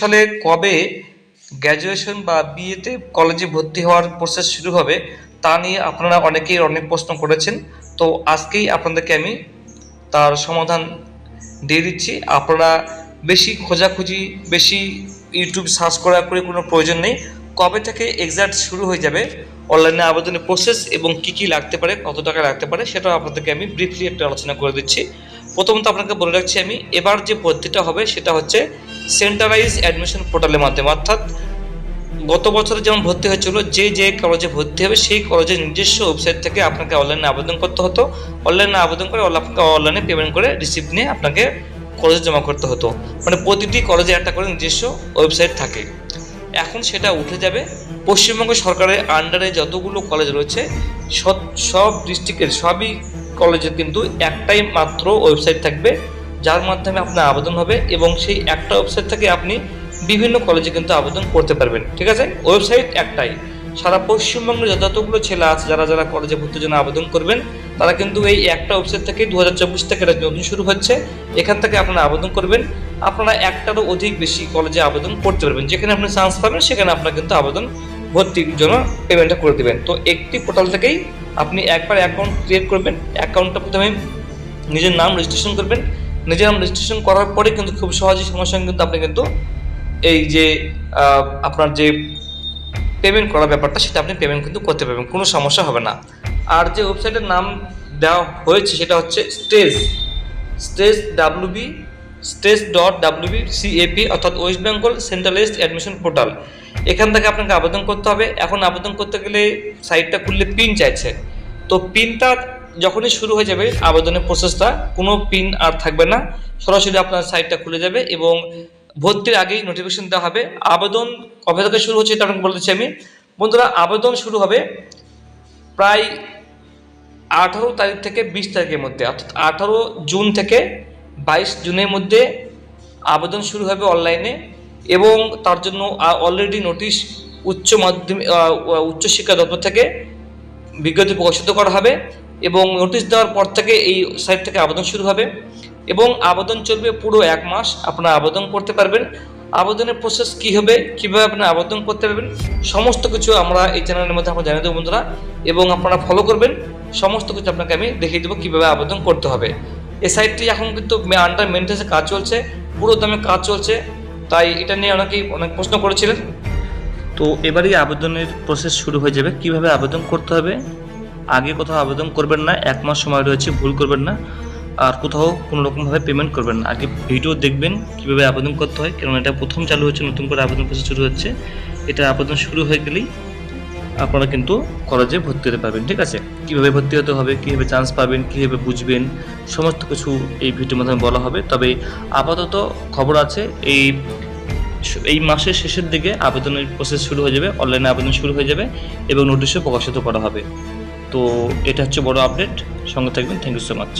সালে কবে গ্র্যাজুয়েশন বা বিএতে কলেজে ভর্তি হওয়ার প্রসেস শুরু হবে, তা নিয়ে আপনারা অনেকেই অনেক প্রশ্ন করেছেন। তো আজকেই আপনাদেরকে আমি তার সমাধান দিয়ে দিচ্ছি। আপনারা বেশি খোঁজাখুঁজি, বেশি ইউটিউব সার্চ করা করে কোনো প্রয়োজন নেই। কবে থেকে এক্সাক্ট শুরু হয়ে যাবে অনলাইনে আবেদনের প্রসেস এবং কি কি লাগতে পারে, কত টাকা লাগতে পারে, সেটাও আপনাদেরকে আমি ব্রিফলি একটা আলোচনা করে দিচ্ছি। প্রথমত আপনাকে বলে রাখছি আমি, এবার যে পদ্ধতিটা হবে সেটা হচ্ছে সেন্ট্রালাইজ অ্যাডমিশন পোর্টালের মাধ্যমে, অর্থাৎ গত বছরে যেমন ভর্তি হয়েছিল, যে যে কলেজে ভর্তি হবে, সেই কলেজের নিজস্ব ওয়েবসাইট থেকে আপনাকে অনলাইনে আবেদন করতে হতো। অনলাইনে আবেদন করে আপনাকে অনলাইনে পেমেন্ট করে রিসিপ্ট নিয়ে আপনাকে কলেজে জমা করতে হতো। মানে প্রতিটি কলেজে একটা করে নিজস্ব ওয়েবসাইট থাকে। এখন সেটা উঠে যাবে। পশ্চিমবঙ্গ সরকারের আন্ডারে যতগুলো কলেজ রয়েছে, সব সব ডিস্ট্রিক্টের সবই কলেজের কিন্তু একটাই মাত্র ওয়েবসাইট থাকবে যার মাধ্যমে আপনার আবেদন হবে এবং সেই একটা ওয়েবসাইট থেকে আপনি বিভিন্ন কলেজে কিন্তু আবেদন করতে পারবেন, ঠিক আছে? ওয়েবসাইট একটাই। সারা পশ্চিমবঙ্গের যতগুলো ছেলে আছে, যারা যারা কলেজে ভর্তির জন্য আবেদন করবেন, তারা কিন্তু এই একটা ওয়েবসাইট থেকে দু হাজার চব্বিশ থেকে এটা নতুন শুরু হচ্ছে। এখান থেকে আপনারা আবেদন করবেন। আপনারা একটারও অধিক বেশি কলেজে আবেদন করতে পারবেন। যেখানে আপনি চান্স পাবেন, সেখানে আপনারা কিন্তু আবেদন ভর্তির জন্য পেমেন্টটা করে দেবেন। তো একটি পোর্টাল থেকেই আপনি একবার অ্যাকাউন্ট ক্রিয়েট করবেন। অ্যাকাউন্টটা প্রথমে নিজের নাম রেজিস্ট্রেশন করবেন। নিজের নাম রেজিস্ট্রেশন করার পরে কিন্তু খুব সহজেই সঙ্গে কিন্তু আপনি কিন্তু এই যে আপনার যে পেমেন্ট করার ব্যাপারটা, সেটা আপনি পেমেন্ট কিন্তু করতে পারবেন, কোনো সমস্যা হবে না। আর যে ওয়েবসাইটের নাম দেওয়া হয়েছে, সেটা হচ্ছে stage stage WB stage dot WB CAP অর্থাৎ west Bengal centralised admission portal এখান থেকে আপনাকে আবেদন করতে হবে। এখন আবেদন করতে গেলে সাইটটা খুললে পিন চাইছে। তো পিনটা যখনই শুরু হয়ে যাবে আবেদনের প্রসেসটা, কোনো পিন আর থাকবে না। সরাসরি আপনার সাইটটা খুলে যাবে এবং ভর্তির আগেই নোটিফিকেশন দেওয়া হবে। আবেদন কবে থেকে শুরু হচ্ছে আপনাকে বলতেছি আমি। বন্ধুরা, আবেদন শুরু হবে প্রায় আঠারো তারিখ থেকে বিশ তারিখের মধ্যে, অর্থাৎ আঠারো জুন থেকে বাইশ জুনের মধ্যে আবেদন শুরু হবে অনলাইনে এবং তার জন্য অলরেডি নোটিশ উচ্চ মাধ্যমিক উচ্চশিক্ষা দপ্তর থেকে বিজ্ঞপ্তি প্রকাশিত করা হবে। এবং নোটিশ দেওয়ার পর থেকে এই সাইট থেকে আবেদন শুরু হবে এবং আবেদন চলবে পুরো এক মাস। আপনারা আবেদন করতে পারবেন। আবেদনের প্রসেস কী হবে, কীভাবে আপনারা আবেদন করতে পারবেন, সমস্ত কিছু আমরা এই চ্যানেলের মধ্যে আমরা জানিয়ে দেবো বন্ধুরা। এবং আপনারা ফলো করবেন। সমস্ত কিছু আপনাকে আমি দেখিয়ে দেবো কীভাবে আবেদন করতে হবে। এই সাইটটি এখন কিন্তু আন্ডার মেনটেন্সে কাজ চলছে। পুরো দামে কাজ চলছে। তাই এটা নিয়ে অনেকেই অনেক প্রশ্ন করেছিলেন। তো এবারই আবেদনের প্রসেস শুরু হয়ে যাবে। কীভাবে আবেদন করতে হবে? আগে কোথাও আবেদন করবেন না, এক মাস সময় রয়েছে, ভুল করবেন না, আর কোথাও কোনো রকমভাবে পেমেন্ট করবেন না। আগে ভিডিও দেখবেন, কীভাবে আবেদন করতে হয় কারণ এটা প্রথম চালু হচ্ছে, নতুন করে আবেদন প্রসেস শুরু হচ্ছে। এটা আবেদন শুরু হয়ে গেলেই আপনারা কিন্তু কলেজে ভর্তি হতে পারবেন, ঠিক আছে? কীভাবে ভর্তি হতে হবে, কীভাবে চান্স পাবেন, কীভাবে বুঝবেন, সমস্ত কিছু এই ভিডিওর মাধ্যমে বলা হবে। তবে আপাতত খবর আছে, এই এই মাসের শেষের দিকে আবেদনের প্রসেস শুরু হয়ে যাবে অনলাইনে আবেদন শুরু হয়ে যাবে এবং নোটিশও প্রকাশিত করা হবে। তো এটা হচ্ছে বড় আপডেট সঙ্গে থাকবেন। Thank you so much